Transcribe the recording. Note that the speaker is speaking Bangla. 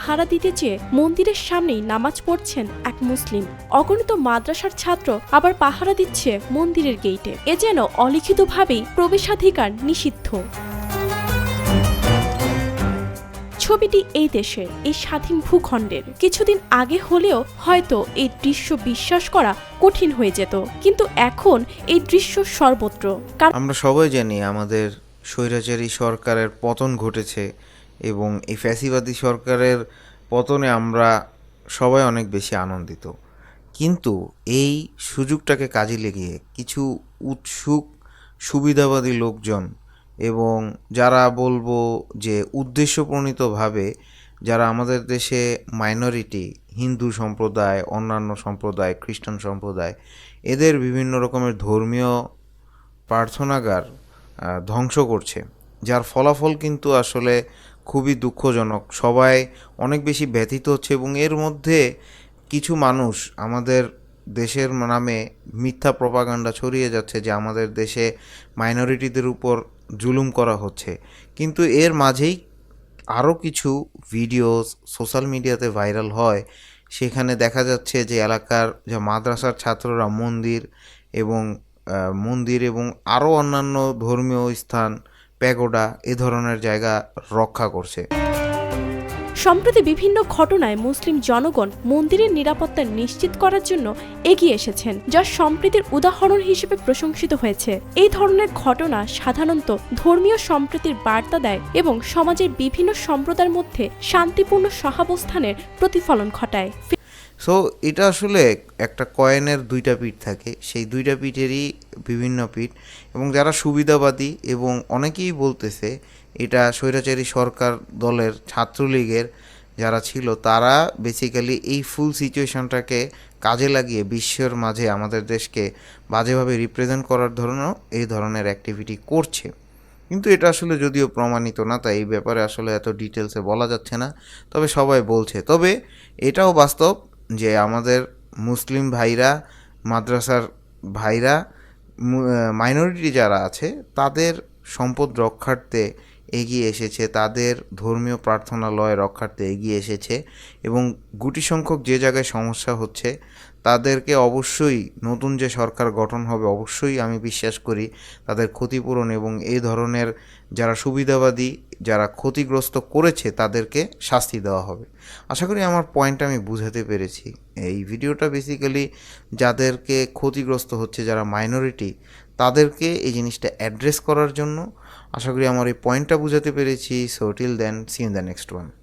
পাহারা দিতে চেয়ে মন্দিরের সামনেই নামাজ পড়ছেন এক মুসলিম। অগণিত মাদ্রাসার ছাত্র আবার পাহারা দিচ্ছে মন্দিরের গেইটে। এ যেন অলিখিতভাবেই প্রবেশাধিকার নিষিদ্ধ। ছবিটি এই দেশের, এই স্বাধীন ভূখণ্ডের। কিছুদিন আগে হলেও হয়তো এই দৃশ্য বিশ্বাস করা কঠিন হয়ে যেত। কিন্তু এখন এই দৃশ্য সর্বত্র। আমরা সবাই জানি আমাদের স্বৈরাচারী সরকারের পতন ঘটেছে। এবং এই ফ্যাসিবাদী সরকারের পতনে আমরা সবাই অনেক বেশি আনন্দিত। কিন্তু এই সুযোগটাকে কাজে লেগিয়ে কিছু উৎসুক, সুবিধাবাদী লোকজন এবং যারা বলব যে উদ্দেশ্যপ্রণীতভাবে যারা আমাদের দেশে মাইনরিটি হিন্দু সম্প্রদায়, অন্যান্য সম্প্রদায়, খ্রিস্টান সম্প্রদায়, এদের বিভিন্ন রকমের ধর্মীয় প্রার্থনাগার ধ্বংস করছে। যার ফলাফল কিন্তু আসলে খুবই দুঃখজনক। সবাই অনেক বেশি ব্যথিত হচ্ছে এবং এর মধ্যে কিছু মানুষ আমাদের দেশের নামে মিথ্যা প্রপাগান্ডা ছড়িয়ে যাচ্ছে যে আমাদের দেশে মাইনরিটিদের উপর জুলুম করা হচ্ছে। কিন্তু এর মাঝেই আরও কিছু ভিডিওস সোশ্যাল মিডিয়াতে ভাইরাল হয়। সেখানে দেখা যাচ্ছে যে এলাকার যে মাদ্রাসার ছাত্ররা মন্দির এবং মন্দির এবং আরও অন্যান্য ধর্মীয় স্থান প্যাগোডা এ ধরনের জায়গা রক্ষা করছে। সম্প্রতি বিভিন্ন ঘটনায় মুসলিম জনগণ মন্দিরের নিরাপত্তা নিশ্চিত করার জন্য এগিয়ে এসেছেন, যা সম্প্রীতির উদাহরণ হিসেবে প্রশংসিত হয়েছে। এই ধরনের ঘটনা সাধারণত ধর্মীয় সম্প্রীতির বার্তা দেয় এবং সমাজের বিভিন্ন সম্প্রদায়ের মধ্যে শান্তিপূর্ণ সহাবস্থানের প্রতিফলন ঘটায়। সো এটা আসলে একটা কয়েনের দুইটা পিঠ থাকে। সেই দুইটা পিঠেরই বিভিন্ন পিঠ। এবং যারা সুবিধাবাদী এবং অনেকেই বলতেছে, এটা স্বৈরাচারী সরকার দলের ছাত্রলীগের যারা ছিল, তারা বেসিক্যালি এই ফুল সিচুয়েশনটাকে কাজে লাগিয়ে বিশ্বের মাঝে আমাদের দেশকে বাজেভাবে রিপ্রেজেন্ট করার ধরনেরও এই ধরনের অ্যাক্টিভিটি করছে। কিন্তু এটা আসলে যদিও প্রমাণিত না, তাই এই ব্যাপারে আসলে এত ডিটেলসে বলা যাচ্ছে না। তবে সবাই বলছে। তবে এটাও বাস্তব যে আমাদের মুসলিম ভাইরা, মাদ্রাসার ভাইরা মাইনরিটি যারা আছে, তাদের সম্পদ রক্ষার্থে এগিয়ে এসেছে, তাদের ধর্মীয় প্রার্থনালয় রক্ষার্থে এগিয়ে এসেছে এবং গুটি সংখ্যক যে জায়গায় সমস্যা হচ্ছে তাদেরকে অবশ্যই নতুন যে সরকার গঠন হবে, অবশ্যই আমি বিশ্বাস করি তাদের ক্ষতিপূরণ এবং এই ধরনের যারা সুবিধাবাদী, যারা ক্ষতিগ্রস্ত করেছে তাদেরকে শাস্তি দেওয়া হবে। আশা করি আমার পয়েন্ট আমি বুঝাতে পেরেছি। এই ভিডিওটা বেসিক্যালি যাদেরকে ক্ষতিগ্রস্ত হচ্ছে, যারা মাইনরিটি তাদেরকে এই জিনিসটা অ্যাড্রেস করার জন্য। আশা করি আমার এই পয়েন্টটা বুঝাতে পেরেছি। So till then see in the next one